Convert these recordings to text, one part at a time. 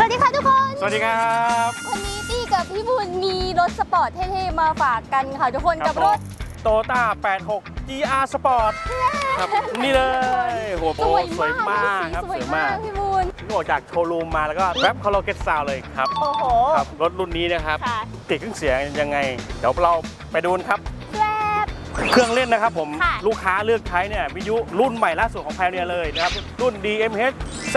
สวัสดีค่ะทุกคน สวัสดีครับ วันนี้ตี้กับพี่บุญมีรถสปอร์ตเท่ๆมาฝากกันค่ะทุกคนกับรถโตต้า 86 GR Sport ครับนี่เลยหัวโปรสวยมากครับสสววยยมามากกพี่บุญเพิ่งออกจากโชว์รูมมาแล้วก็แวบคาร์โลเกตซาวเลยครับโอ้โหครับรถรุ่นนี้นะครับ ค่ะติดเครื่องเสียงยังไง เดี๋ยวเราไปดูกันครับแวบเครื่องเล่นนะครับผมค่ะลูกค้าเลือกใช้เนี่ยวิทยุรุ่นใหม่ล่าสุดของ Pioneer เลยนะครับ รุ่น DMH Z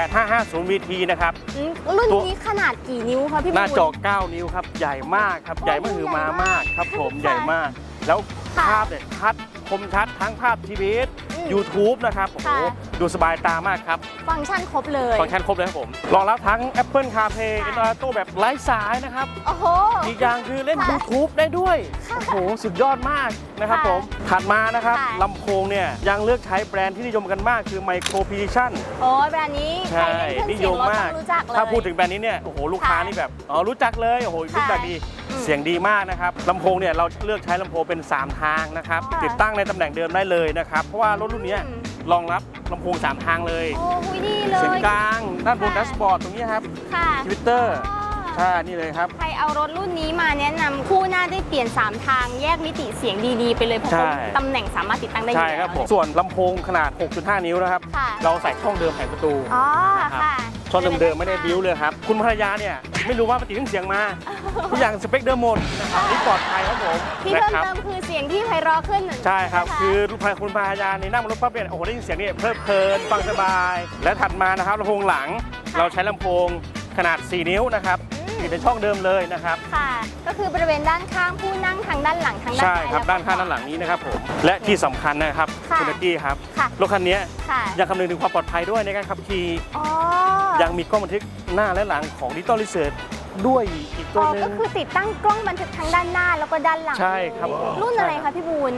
8550 VT นะครับ อืมรุ่นตัวนี้ขนาดกี่นิ้วคะพี่บุญหน้าจอ9นิ้วครับ ใหญ่มากครับใหญ่มากหือมามากครับผมค่ะใหญ่มาก แล้วค่ะภาพเนี่ยชัดค มชัดทั้งภาพทีวีอืม YouTube นะครับโอ้โหค่ะ ดูสบายตามากครับ ฟังก์ชันครบเลย ฟังก์ชันครบเลยครับผมรองรับทั้ง Apple CarPlay ค่ะ Android Auto แบบไร้สายนะครับ โอ้โห อีกอย่างคือเล่น ค่ะ YouTube ได้ด้วย ค่ะโอ้โห สุดยอดมากนะครับค่ะผม ถัดมานะครับค่ะ ลำโพงเนี่ยยังเลือกใช้แบรนด์ที่นิยมกันมากคือ Micro Precision โอ้ยแบรนด์นี้ใครใช่เล่นเครื่องนิเสียยงมรถมาต้กองรู้จักเลย ถ้าพูดถึงแบรนด์นี้เนี่ย โอ้โห ลูกค้าค่ะนี่แบบ อ๋อ รู้จักเลย โอ้โหค่ะรู้จักดีอืม เสียงดีมากนะครับลำโพงเนี่ยเราเลือกใช้ลำโพงเป็น 3 ทางนะครับ ค่ะ ติดตั้งในตำแหน่งเดิมได้เลยนะครับ เพราะว่ารถรุ่นเนี้ยอืมรองรับลำโพง 3 ทางเลย โอ้ยดีเลเสียงย กลาง ด้านบนค่ะ แดชบอร์ดตรงนี้ครับค่ะทวิตเตอร์อ๋อใช่นี่เลยครับ ใครเอารถรุ่นนี้มาแนะนำคู่หน้าได้เปลี่ยน 3 ทางแยกมิติเสียงดีๆ ไปเลยเพราะใช่ตำแหน่งสามารถติดตั้งได้อยู่ใช่แล้วครับผมส่วนลำโพงขนาด 6.5 นิ้วนะครับ ค่ะเราใส่ช่องเดิมแผงประตู อ๋อนะครับค่ะ ช่องเดิมๆไม่ได้บิ้วเลยครับ คุณภรรยาเนี่ยไม่รู้ว่าปฏิเครื่องเสียงมาทุกอย่างสเปคเดิมหมดนะครับนี่ปลอดภัยครับผมที่นะเพิ่มครับเติมคือเสียงที่ไพเราะขึ้นใช่ครับ นะะคือลูกภรรยคุณภรรยาในนั่งบนรถปั๊บเนี่ยโอ้โหได้ยินเสียงนี่เพลิดเพลินฟังสบาย และถัดมานะครับลำโพงหลัง เราใช้ลำโพงขนาด 4 นิ้วนะครับอืมอยู่ในช่องเดิมเลยนะครับ ค่ะ ก็คือบริเวณด้านข้างผู้นั่งทางด้านหลังทางด้านใช่ซ้ยครับ แล้วก็ด้านข้างด้านหลังนี้นะครับผม และที่สำคัญนะครับค่ะ คุณนักกี้ครับค่ะรถคันนี้ค่ะยังคำนึงถึงความปลอดภัยด้วยในการขับขี่ อ๋อ ยังมีกล้องบันทึกหน้าและหลังของดิจิตอลรีเสิร์ชด้วยอีกตัอ๋วอหนึก็ง คือติดตั้งกล้องบันทึกทั้งด้านหน้าแล้วก็ด้านหลังใช่ครับเลยผม รุ่นอะไรใช่ครัคะบพี่บูล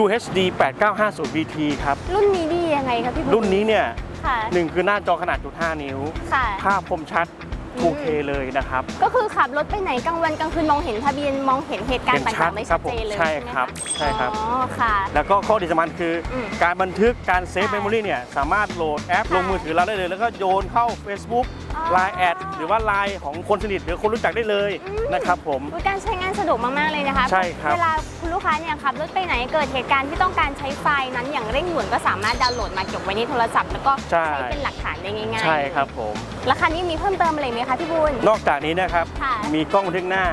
UHD 8950 VT ครับ รุ่นนี้ดียังไงคะพี่บูลรุ่นนี้เนี่ยค่ะหนึ่งคือหน้าจอขนาดจุด5นิ้ว ค่ะ ภาพคมชัดอืม 2K เลยนะครับ ก็คือขับรถไปไหนกลางวันกลางคืนมองเห็นทะเบียนมองเห็นเหตุการณ์เห็นชัต่าดงๆได้ครัชับดผมเจนเลยใช่ไหมะครับใช่ครับอ๋อค่ะ แล้วก็ข้อดีสำคัญคืออมการบันทึกการเซฟค่ะเมมโมรีเนี่ยสามารถโหลดแอป ค่ะลงมือถือเราได้เลย แล้วก็โยนเข้า Facebook อ๋อ Line แอดหรือว่า Line ของคนสนิทหรือคนรู้จักได้เลยอืมนะครับผม อุ๊ยการใช้งานสะดวกมากๆเลยนะคะใช่ครับ เวลาคุณ ลูกค้าเนี่ยขับรถไปไหนเกิดเหตุการณ์ที่ต้องการใช้ไฟล์นั้นอย่างเร่งด่วนก็สามารถดาวน์โหลดมาเก็บไว้ในโทรศัพท์แล้วก็ใช่ ใช้เป็นหลักฐานได้ง่ายๆใช่ครับผม แล้วคันนี้มีเพิ่มเติมอะไรไหมคะพี่บุญ นอกจากนี้นะครับ ค่ะ มีกล้องบันทึกหน้า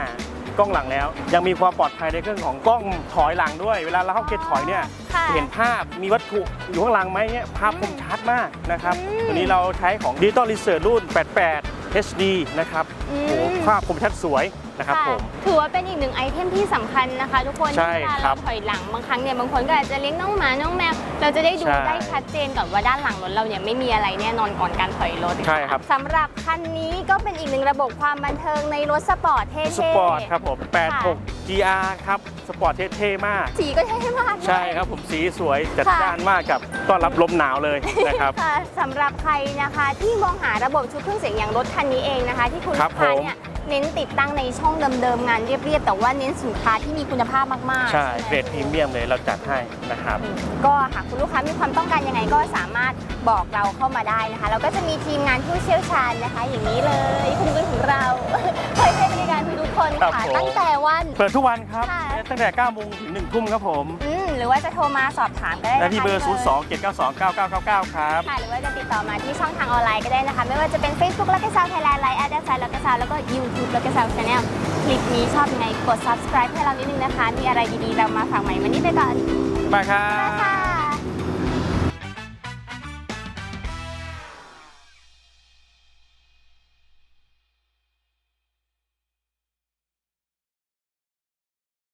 กล้องหลังแล้ว ยังมีความปลอดภัยในเรื่องของกล้องถอยหลังด้วย เวลาเราเข้าเกียร์ถอยเนี่ยค่ะ เห็นภาพมีวัตถุอยู่ข้างหลังไหมเนี่ยภาพคมชัดมากนะครับอืม ตัวนี้เราใช้ของ Digital Research รุ่น 88 HD นะครับอืม โอ้โหภาพคมชัดสวยนะครับผม ถือว่าเป็นอีกหนึ่งไอเทมที่สำคัญนะคะ ทุกคนใช่ที่เวลาครัเราบถอยหลังบางครั้งเนี่ยบางคนก็อาจจะเลี้ยงน้องหมาน้องแมวเราจะได้ดูใช่ได้ชัดเจนก่อนว่าด้านหลังรถเราเนี่ยไม่มีอะไรแน่นอนก่อนการถอยรถใช่ครับ สำหรับคันนี้ก็เป็นอีกหนึ่งระบบความบันเทิงในรถสปอร์ตเท่ๆ สปอร์ตครับผม86 GR ครับ สปอร์ตเท่ๆมาก สีก็เท่มากด้วย ใช่ครับผมสีสวยจัดค่ะจ้านมากกับต้อนรับลมหนาวเลยนะครับ ค่ะสำหรับใครนะคะที่มองหาระบบชุดเครื่องเสียงอย่างรถคันนี้เองนะคะ ที่คุณครัลูบกค้าผม เนี่ย เน้นติดตั้งในช่องเดิมๆงานเรียบๆแต่ว่าเน้นสินค้าที่มีคุณภาพมากๆใช่ไหมเกรดพรีเมียมเลยเราจัดให้นะครับ ก็หากคุณลูกค้ามีความต้องการยังไงก็สามารถบอกเราเข้ามาได้นะคะเราก็จะมีทีมงานผู้เชี่ยวชาญนะคะ อย่างนี้เลยคุณบุญของเราคอยให้บริการทุกๆคนครับค่ะผมตั้งแต่วัน เปิดทุกวันครับค่ะตั้งแต่9โมงถึง1ทุ่มครับผมอืมห รือว่าจะโทรมาสอบถามก็ได้และนะคะที่เบอร์ที่0 2 7 9 2 9 9 9 9 ครับ ค่ะหรือว่าจะติดต่อมาที่ช่องทางออนไลน์ก็ได้นะคะ ไม่ว่าจะเป็น Facebook แล้วก็ซาวไทยแลนด์ไลน์แอดแอดไซด์แล้วก็ซาวแล้วก็ YouTube แล้วก็ซาวชาแนลคลิปนี้ชอบยังไงกด subscribe ให้เรานิดนึงนะคะ มีอะไรดีๆ เรามาฝากใหม่วันนี้ไปก่อนบ๊ายบายครันะคะ บ